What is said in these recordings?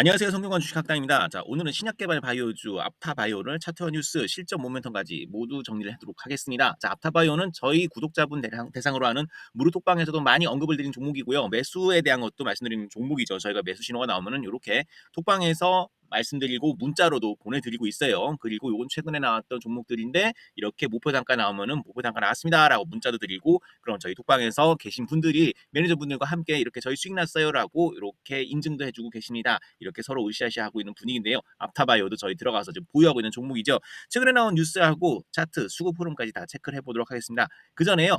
안녕하세요. 성균관 주식학당입니다. 자, 오늘은 신약개발 바이오주 앞타바이오를 차트와 뉴스, 실적 모멘텀까지 모두 정리를 하도록 하겠습니다. 자, 앞타바이오는 저희 구독자분 대상, 대상으로 하는 무료톡방에서도 많이 언급을 드린 종목이고요. 매수에 대한 것도 말씀드리는 종목이죠. 저희가 매수 신호가 나오면은 이렇게 톡방에서 말씀드리고 문자로도 보내드리고 있어요. 그리고 요건 최근에 나왔던 종목들인데 이렇게 목표 단가 나오면은 목표 단가 나왔습니다라고 문자도 드리고 그럼 저희 톡방에서 계신 분들이 매니저분들과 함께 이렇게 저희 수익 났어요라고 이렇게 인증도 해주고 계십니다. 이렇게 서로 으쌰으쌰 하고 있는 분위기인데요. 앞타바이오도 저희 들어가서 지금 보유하고 있는 종목이죠. 최근에 나온 뉴스하고 차트, 수급 흐름까지 다 체크를 해보도록 하겠습니다. 그 전에요.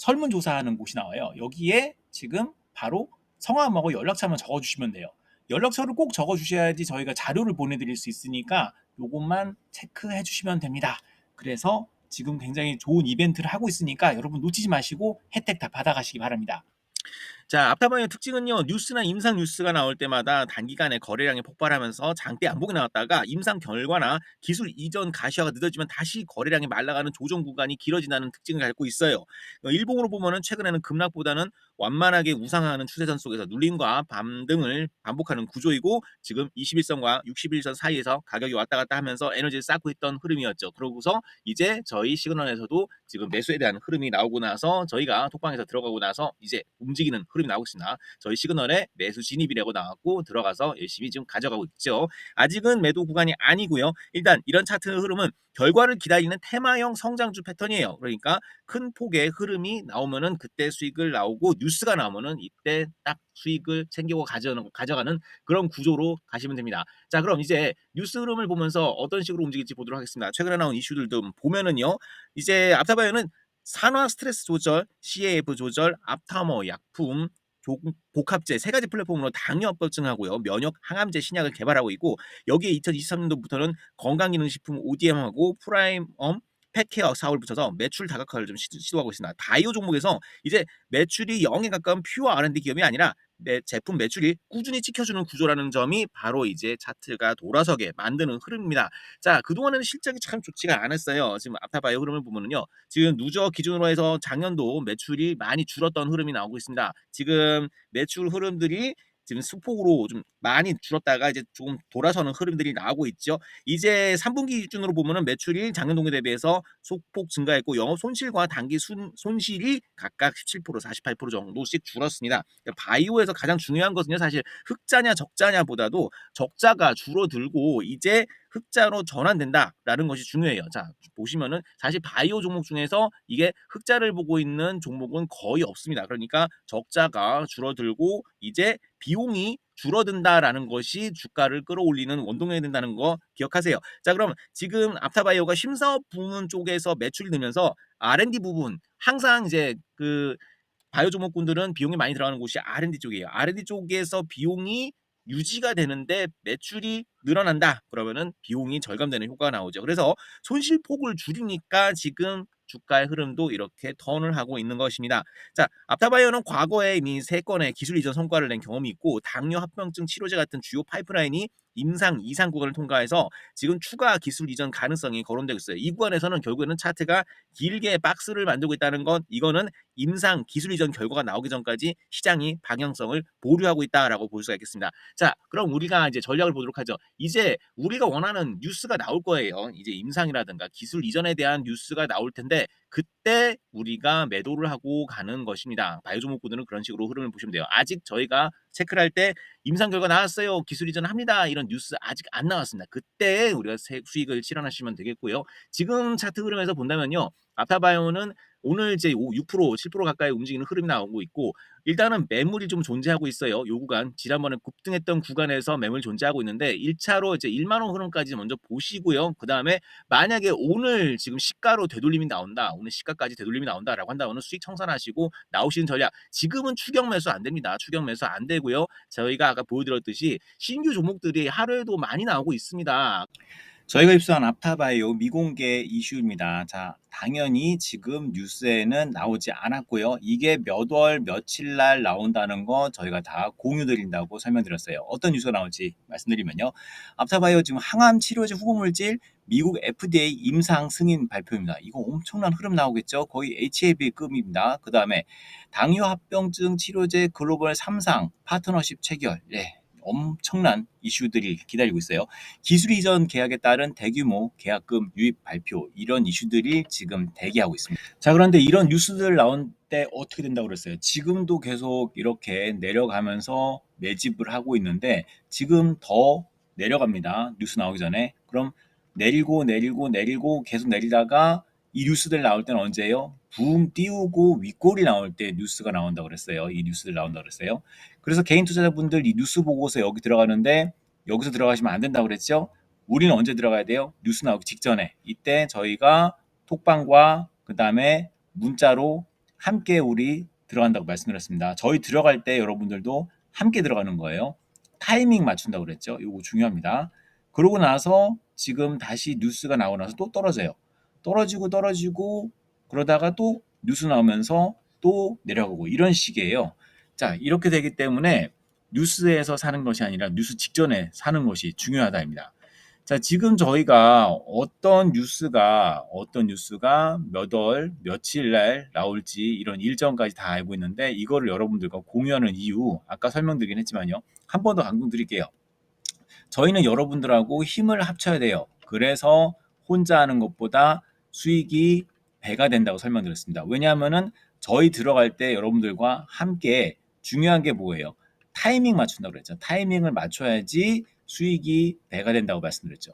설문조사하는 곳이 나와요. 여기에 지금 바로 성함하고 연락처만 적어주시면 돼요. 연락처를 꼭 적어주셔야지 저희가 자료를 보내드릴 수 있으니까 요것만 체크해 주시면 됩니다. 그래서 지금 굉장히 좋은 이벤트를 하고 있으니까 여러분 놓치지 마시고 혜택 다 받아가시기 바랍니다. 자, 앞타방의 특징은요. 뉴스나 임상 뉴스가 나올 때마다 단기간에 거래량이 폭발하면서 장대 안복이 나왔다가 임상 결과나 기술 이전 가시화가 늦어지면 다시 거래량이 말라가는 조정 구간이 길어진다는 특징을 갖고 있어요. 어, 일봉으로 보면은 최근에는 급락보다는 완만하게 우상하는 추세선 속에서 눌림과 반등을 반복하는 구조이고 지금 21선과 61선 사이에서 가격이 왔다 갔다 하면서 에너지를 쌓고 있던 흐름이었죠. 그러고서 이제 저희 시그널에서도 지금 매수에 대한 흐름이 나오고 나서 저희가 톡방에서 들어가고 나서 이제 움직이는 흐름 이 나오고 있습니다. 저희 시그널에 매수 진입이라고 나왔고 들어가서 열심히 지금 가져가고 있죠. 아직은 매도 구간이 아니고요. 일단 이런 차트 흐름은 결과를 기다리는 테마형 성장주 패턴이에요. 그러니까 큰 폭의 흐름이 나오면은 그때 수익을 나오고 뉴스가 나오면은 이때 딱 수익을 챙기고 가져가는, 가져가는 그런 구조로 가시면 됩니다. 자, 그럼 이제 뉴스 흐름을 보면서 어떤 식으로 움직일지 보도록 하겠습니다. 최근에 나온 이슈들도 보면은요. 이제 앞타바이오는 산화 스트레스 조절, CAF 조절, 앞타머 약품, 복합제 세 가지 플랫폼으로 당뇨 협증하고요. 면역 항암제 신약을 개발하고 있고 여기에 2023년도부터는 건강기능식품 ODM하고 프라임엄 펫케어 사업을 붙여서 매출 다각화를 좀 시도하고 있습니다. 다이오 종목에서 이제 매출이 0에 가까운 퓨어 R&D 기업이 아니라 매, 제품 매출이 꾸준히 지켜주는 구조라는 점이 바로 이제 차트가 돌아서게 만드는 흐름입니다. 자, 그동안에는 실적이 참 좋지가 않았어요. 지금 아타바의 흐름을 보면은요. 지금 누적 기준으로 해서 작년도 매출이 많이 줄었던 흐름이 나오고 있습니다. 지금 매출 흐름들이 지금 수폭으로 좀 많이 줄었다가 이제 조금 돌아서는 흐름들이 나오고 있죠. 이제 3분기 기준으로 보면은 매출이 작년 동기 대비해서 소폭 증가했고 영업 손실과 단기 순, 손실이 각각 17% 48% 정도씩 줄었습니다. 그러니까 바이오에서 가장 중요한 것은요 사실 흑자냐 적자냐보다도 적자가 줄어들고 이제 흑자로 전환된다라는 것이 중요해요. 자, 보시면은 사실 바이오 종목 중에서 이게 흑자를 보고 있는 종목은 거의 없습니다. 그러니까 적자가 줄어들고 이제 비용이 줄어든다라는 것이 주가를 끌어올리는 원동력이 된다는 거 기억하세요. 자, 그럼 지금 앞타바이오가 심사업 부문 쪽에서 매출이 늘면서 R&D 부분 항상 이제 그 바이오 종목군들은 비용이 많이 들어가는 곳이 R&D 쪽이에요. R&D 쪽에서 비용이 유지가 되는데 매출이 늘어난다. 그러면은 비용이 절감되는 효과가 나오죠. 그래서 손실폭을 줄이니까 지금 주가의 흐름도 이렇게 턴을 하고 있는 것입니다. 자, 앞타바이오는 과거에 이미 세 건의 기술 이전 성과를 낸 경험이 있고 당뇨 합병증 치료제 같은 주요 파이프라인이 임상 이상 구간을 통과해서 지금 추가 기술 이전 가능성이 거론되고 있어요. 이 구간에서는 결국에는 차트가 길게 박스를 만들고 있다는 건 이거는 임상 기술 이전 결과가 나오기 전까지 시장이 방향성을 보류하고 있다라고 볼 수가 있겠습니다. 자, 그럼 우리가 이제 전략을 보도록 하죠. 이제 우리가 원하는 뉴스가 나올 거예요. 이제 임상이라든가 기술 이전에 대한 뉴스가 나올 텐데 그때 우리가 매도를 하고 가는 것입니다. 바이오 종목군들은 그런 식으로 흐름을 보시면 돼요. 아직 저희가 체크를 할 때 임상 결과 나왔어요. 기술 이전합니다. 이런 뉴스 아직 안 나왔습니다. 그때 우리가 세- 수익을 실현하시면 되겠고요. 지금 차트 흐름에서 본다면요. 아타바이오는 오늘 이제 5, 6% 7% 가까이 움직이는 흐름이 나오고 있고 일단은 매물이 좀 존재하고 있어요. 요 구간 지난번에 급등했던 구간에서 매물 존재하고 있는데 1차로 이제 1만 원 흐름까지 먼저 보시고요. 그 다음에 만약에 오늘 지금 시가로 되돌림이 나온다. 오늘 시가까지 되돌림이 나온다라고 한다면 수익 청산하시고 나오시는 전략. 지금은 추격 매수 안 됩니다. 추격 매수 안 되고요. 저희가 아까 보여드렸듯이 신규 종목들이 하루에도 많이 나오고 있습니다. 저희가 입수한 앞타바이오 미공개 이슈입니다. 자, 당연히 지금 뉴스에는 나오지 않았고요. 이게 몇 월 며칠 날 나온다는 거 저희가 다 공유 드린다고 설명드렸어요. 어떤 뉴스가 나올지 말씀드리면요. 앞타바이오 지금 항암 치료제 후보 물질 미국 FDA 임상 승인 발표입니다. 이거 엄청난 흐름 나오겠죠. 거의 HAB급입니다. 그 다음에 당뇨 합병증 치료제 글로벌 3상 파트너십 체결. 네, 엄청난 이슈들이 기다리고 있어요. 기술 이전 계약에 따른 대규모 계약금 유입 발표 이런 이슈들이 지금 대기하고 있습니다. 자 그런데 이런 뉴스들 나온 때 어떻게 된다고 그랬어요? 지금도 계속 이렇게 내려가면서 매집을 하고 있는데 지금 더 내려갑니다. 뉴스 나오기 전에 그럼 내리고 내리고 내리고 계속 내리다가 이 뉴스들 나올 때는 언제예요? 붕 띄우고 윗골이 나올 때 뉴스가 나온다고 그랬어요. 이 뉴스들 나온다고 그랬어요. 그래서 개인 투자자분들 이 뉴스 보고서 여기 들어가는데 여기서 들어가시면 안 된다고 그랬죠? 우리는 언제 들어가야 돼요? 뉴스 나오기 직전에. 이때 저희가 톡방과 그 다음에 문자로 함께 우리 들어간다고 말씀드렸습니다. 저희 들어갈 때 여러분들도 함께 들어가는 거예요. 타이밍 맞춘다고 그랬죠? 이거 중요합니다. 그러고 나서 지금 다시 뉴스가 나오고 나서 또 떨어져요. 떨어지고 떨어지고 그러다가 또 뉴스 나오면서 또 내려가고 이런 식이에요. 자, 이렇게 되기 때문에 뉴스에서 사는 것이 아니라 뉴스 직전에 사는 것이 중요하다입니다. 자, 지금 저희가 어떤 뉴스가 어떤 뉴스가 몇 월, 며칠 날 나올지 이런 일정까지 다 알고 있는데 이거를 여러분들과 공유하는 이유 아까 설명드리긴 했지만요. 한 번 더 강조드릴게요. 저희는 여러분들하고 힘을 합쳐야 돼요. 그래서 혼자 하는 것보다 수익이 배가 된다고 설명드렸습니다. 왜냐하면은 저희 들어갈 때 여러분들과 함께 중요한 게 뭐예요? 타이밍 맞춘다고 그랬죠. 타이밍을 맞춰야지 수익이 배가 된다고 말씀드렸죠.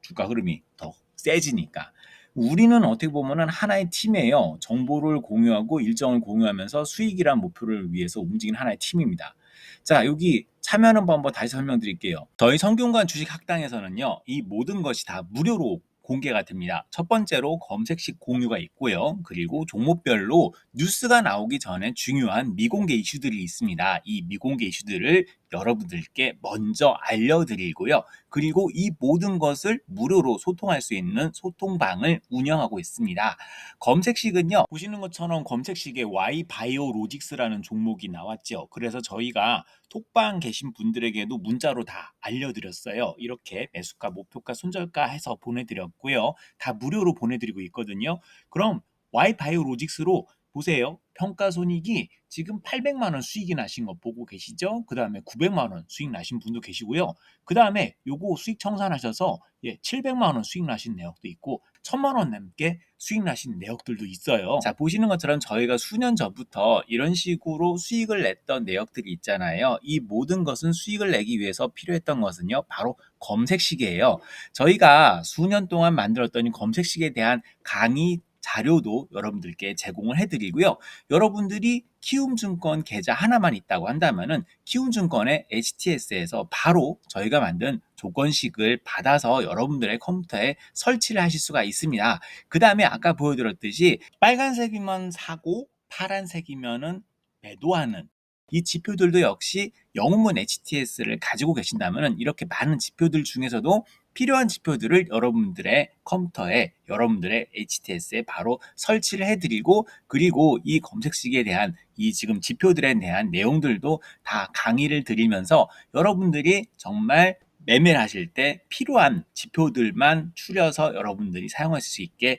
주가 흐름이 더 세지니까. 우리는 어떻게 보면은 하나의 팀이에요. 정보를 공유하고 일정을 공유하면서 수익이란 목표를 위해서 움직이는 하나의 팀입니다. 자, 여기 참여하는 방법 다시 설명드릴게요. 저희 성균관 주식 학당에서는요, 이 모든 것이 다 무료로 공개가 됩니다. 첫 번째로 검색식 공유가 있고요. 그리고 종목별로 뉴스가 나오기 전에 중요한 미공개 이슈들이 있습니다. 이 미공개 이슈들을 여러분들께 먼저 알려드리고요. 그리고 이 모든 것을 무료로 소통할 수 있는 소통방을 운영하고 있습니다. 검색식은요, 보시는 것처럼 검색식에 Y 바이오로직스라는 종목이 나왔죠. 그래서 저희가 톡방 계신 분들에게도 문자로 다 알려드렸어요. 이렇게 매수가, 목표가, 손절가 해서 보내드렸고 요. 다 무료로 보내드리고 있거든요. 그럼 Y 바이오로직스로 보세요. 평가 손익이 지금 800만 원 수익이 나신 거 보고 계시죠? 그 다음에 900만 원 수익 나신 분도 계시고요. 그 다음에 요거 수익 청산하셔서 예, 700만 원 수익 나신 내역도 있고 1000만 원 넘게 수익 나신 내역들도 있어요. 자, 보시는 것처럼 저희가 수년 전부터 이런 식으로 수익을 냈던 내역들이 있잖아요. 이 모든 것은 수익을 내기 위해서 필요했던 것은요. 바로 검색식이에요. 저희가 수년 동안 만들었던 이 검색식에 대한 강의 자료도 여러분들께 제공을 해드리고요. 여러분들이 키움증권 계좌 하나만 있다고 한다면은 키움증권의 HTS에서 바로 저희가 만든 조건식을 받아서 여러분들의 컴퓨터에 설치를 하실 수가 있습니다. 그 다음에 아까 보여드렸듯이 빨간색이면 사고 파란색이면은 매도하는 이 지표들도 역시 영문 HTS를 가지고 계신다면 이렇게 많은 지표들 중에서도 필요한 지표들을 여러분들의 컴퓨터에 여러분들의 HTS에 바로 설치를 해드리고 그리고 이 검색식에 대한 이 지금 지표들에 대한 내용들도 다 강의를 드리면서 여러분들이 정말 매매를 하실 때 필요한 지표들만 추려서 여러분들이 사용할 수 있게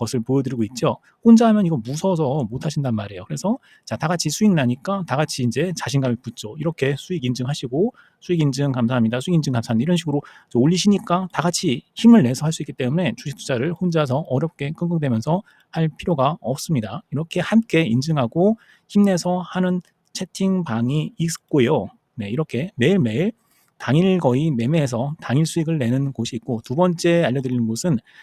것을 보여드리고 있죠. 혼자 하면 이거 무서워서 못 하신단 말이에요. 그래서 자, 다 같이 수익 나니까 다 같이 이제 자신감이 붙죠. 이렇게 수익 인증하시고 수익 인증 감사합니다. 수익 인증 감사합니다. 이런 식으로 올리시니까 다 같이 힘을 내서 할 수 있기 때문에 주식 투자를 혼자서 어렵게 끙끙대면서 할 필요가 없습니다. 이렇게 함께 인증하고 힘내서 하는 채팅방이 있고요. 네, 이렇게 매일매일 당일 거의 매매해서 당일 수익을 내는 곳이 있고 두 번째 알려드리는 곳은